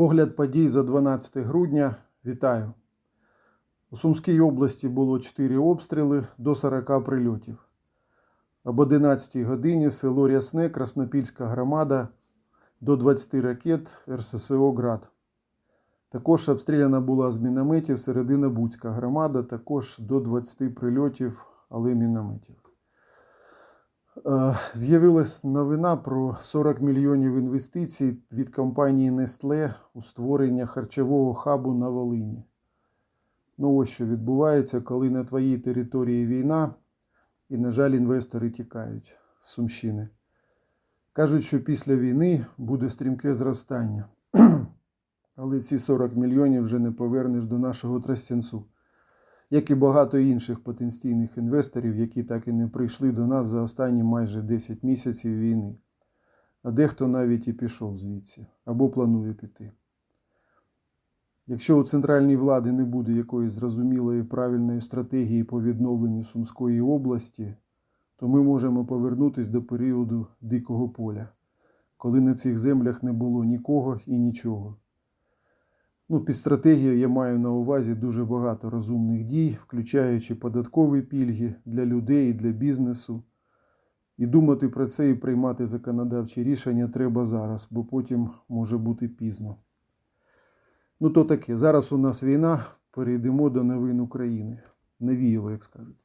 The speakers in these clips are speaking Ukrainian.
Огляд подій за 12 грудня. Вітаю. У Сумській області було 4 обстріли до 40 прильотів. Об 11 годині село Рясне, Краснопільська громада до 20 ракет РССО Град. Також обстріляна була з мінометів Середина-Буцька громада, також до 20 прильотів, але мінометів. Е, З'явилась новина про 40 мільйонів інвестицій від компанії Nestle у створення харчового хабу на Волині. Ну ось що відбувається, коли на твоїй території війна, і, на жаль, інвестори тікають з Сумщини. Кажуть, що після війни буде стрімке зростання. Але ці 40 мільйонів вже не повернеш до нашого Тростянцу, як і багато інших потенційних інвесторів, які так і не прийшли до нас за останні майже 10 місяців війни. А дехто навіть і пішов звідси або планує піти. Якщо у центральній влади не буде якоїсь зрозумілої правильної стратегії по відновленню Сумської області, то ми можемо повернутися до періоду дикого поля, коли на цих землях не було нікого і нічого. Ну, під стратегією я маю на увазі дуже багато розумних дій, включаючи податкові пільги для людей і для бізнесу. І думати про це і приймати законодавчі рішення треба зараз, бо потім може бути пізно. Ну, то таке. Зараз у нас війна, перейдемо до новин України. Навіяло, як скажуть.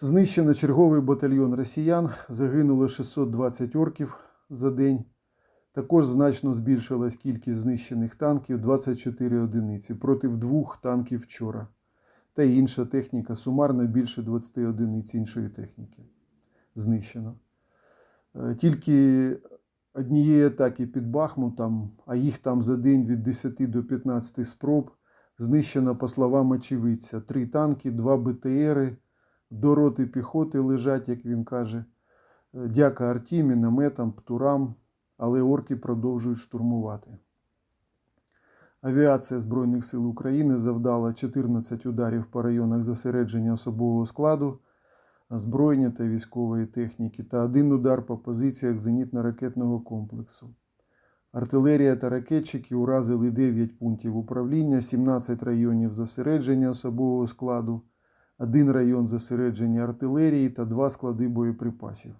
Знищено черговий батальйон росіян, загинуло 620 орків за день. Також значно збільшилась кількість знищених танків 24 одиниці проти двох танків вчора. Та інша техніка сумарно більше 20 одиниць іншої техніки знищено. Е, Тільки однієї атаки під Бахмутом, а їх там за день від 10 до 15 спроб, знищено, по словам очевидця, три танки, два БТРи, до роти піхоти лежать, як він каже. Е, Дяка арті, мінометам, птурам, але орки продовжують штурмувати. Авіація Збройних сил України завдала 14 ударів по районах зосередження особового складу, озброєння та військової техніки та один удар по позиціях зенітно-ракетного комплексу. Артилерія та ракетчики уразили 9 пунктів управління, 17 районів зосередження особового складу, один район зосередження артилерії та два склади боєприпасів.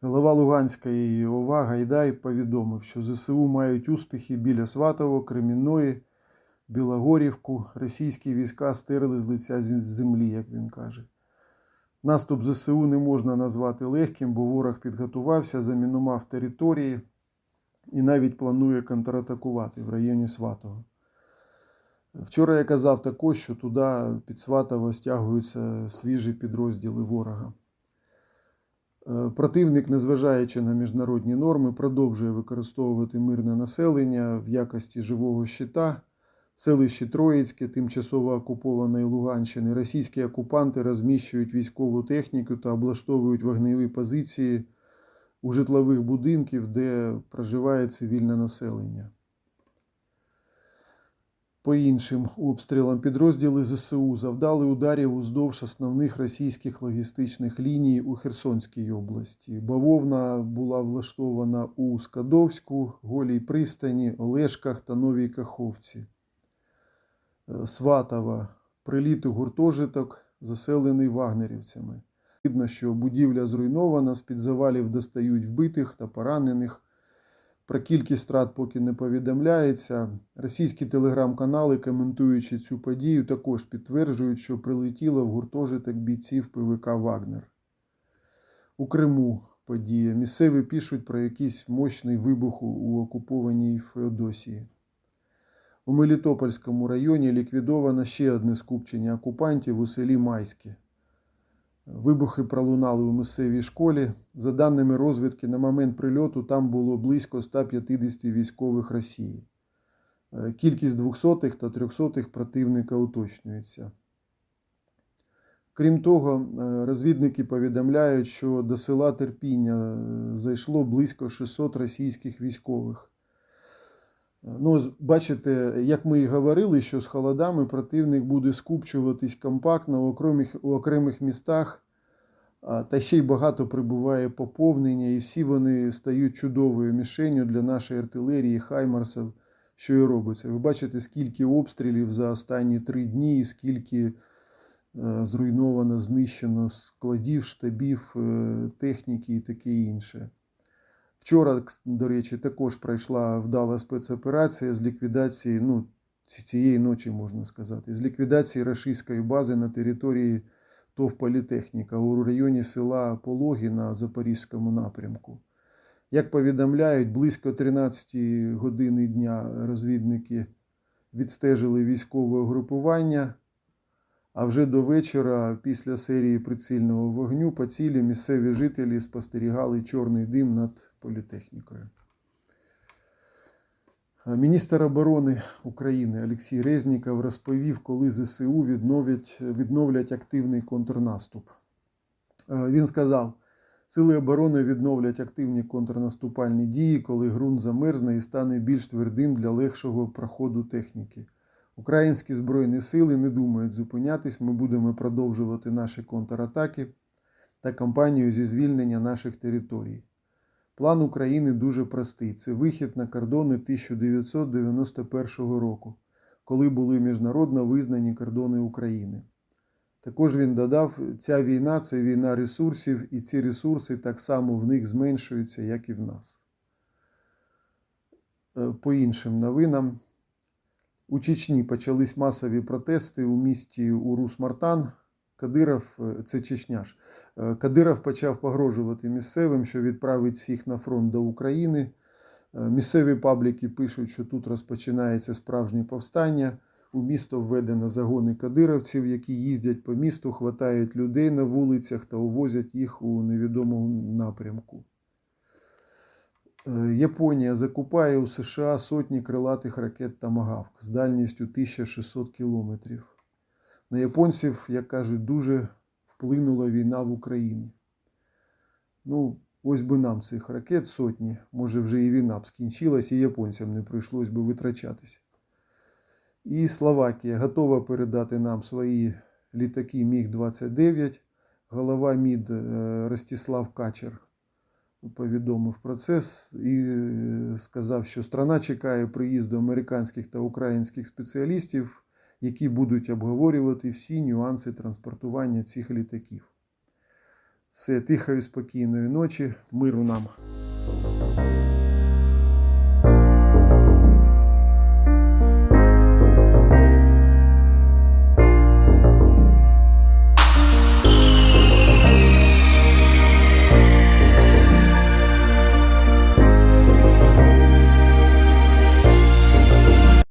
Голова Луганської ОВА Гайдай повідомив, що ЗСУ мають успіхи біля Сватово, Кремінної, Білогорівку. Російські війська стерли з лиця землі, як він каже. Наступ ЗСУ не можна назвати легким, бо ворог підготувався, замінував території і навіть планує контратакувати в районі Сватого. Вчора я казав також, що туди під Сватово стягуються свіжі підрозділи ворога. Е, Противник, незважаючи на міжнародні норми, продовжує використовувати мирне населення в якості живого щита. В селищі Троїцьке, тимчасово окупованої Луганщини, російські окупанти розміщують військову техніку та облаштовують вогневі позиції у житлових будинків, де проживає цивільне населення. По іншим обстрілам підрозділи ЗСУ завдали ударів уздовж основних російських логістичних ліній у Херсонській області. Бавовна була влаштована у Скадовську, Голій пристані, Олешках та Новій Каховці. Е, Сватова, приліт у гуртожиток, заселений вагнерівцями. Видно, що будівля зруйнована, з-під завалів достають вбитих та поранених. Про кількість страт поки не повідомляється. Російські телеграм-канали, коментуючи цю подію, також підтверджують, що прилетіло в гуртожиток бійців ПВК Вагнер. У Криму подія. Місцеві пишуть про якийсь мощний вибух у окупованій Феодосії. У Мелітопольському районі ліквідовано ще одне скупчення окупантів у селі Майське. Вибухи пролунали у місцевій школі. За даними розвідки, на момент прильоту там було близько 150 військових Росії. Е, Кількість двохсотих та трьохсотих противника уточнюється. Крім того, е, розвідники повідомляють, що до села Терпіння е, зайшло близько 600 російських військових. Ну, бачите, як ми і говорили, що з холодами противник буде скупчуватись компактно в окремих, у окремих містах, Та ще й багато прибуває поповнення, і всі вони стають чудовою мішенню для нашої артилерії, хаймарсів, що і робиться. Ви бачите, скільки обстрілів за останні три дні, скільки е, зруйновано, знищено складів, штабів, е, техніки і таке інше. Вчора, до речі, також пройшла вдала спецоперація з ліквідації, ну, цієї ночі можна сказати, з ліквідації рашистської бази на території ТОВ Політехніка у районі села Пологі на Запорізькому напрямку. Як повідомляють, близько 13 години дня розвідники відстежили військове угрупування, а вже до вечора, після серії прицільного вогню, по цілі місцеві жителі спостерігали чорний дим над політехнікою. Міністр оборони України Олексій Резніков розповів, коли ЗСУ відновлять, відновлять активний контрнаступ. Він сказав, сили оборони відновлять активні контрнаступальні дії, коли ґрунт замерзне і стане більш твердим для легшого проходу техніки. Українські збройні сили не думають зупинятись. Ми будемо продовжувати наші контратаки та кампанію зі звільнення наших територій. План України дуже простий: це вихід на кордони 1991 року, коли були міжнародно визнані кордони України. Також він додав, ця війна це війна ресурсів, і ці ресурси так само в них зменшуються, як і в нас. Е, По іншим новинам. У Чечні почались масові протести у місті Урус-Мартан. Кадиров, е, це Чечня ж, е, Кадиров почав погрожувати місцевим, що відправить всіх на фронт до України. Е, Місцеві пабліки пишуть, що тут розпочинається справжнє повстання. У місто введено загони кадировців, які їздять по місту, хватають людей на вулицях та увозять їх у невідомому напрямку. Е, Японія закупає у США сотні крилатих ракет Томагавк з дальністю 1600 кілометрів. На японців, як кажуть, дуже вплинула війна в Україні. Ну, ось би нам цих ракет сотні, може вже і війна б скінчилась, і японцям не прийшлось би витрачатися. І Словакія готова передати нам свої літаки Міг-29. Голова МІД е, Ростислав Качер повідомив про це і е, сказав, що страна чекає приїзду американських та українських спеціалістів, які будуть обговорювати всі нюанси транспортування цих літаків. Все, тихої, спокійної ночі, миру нам.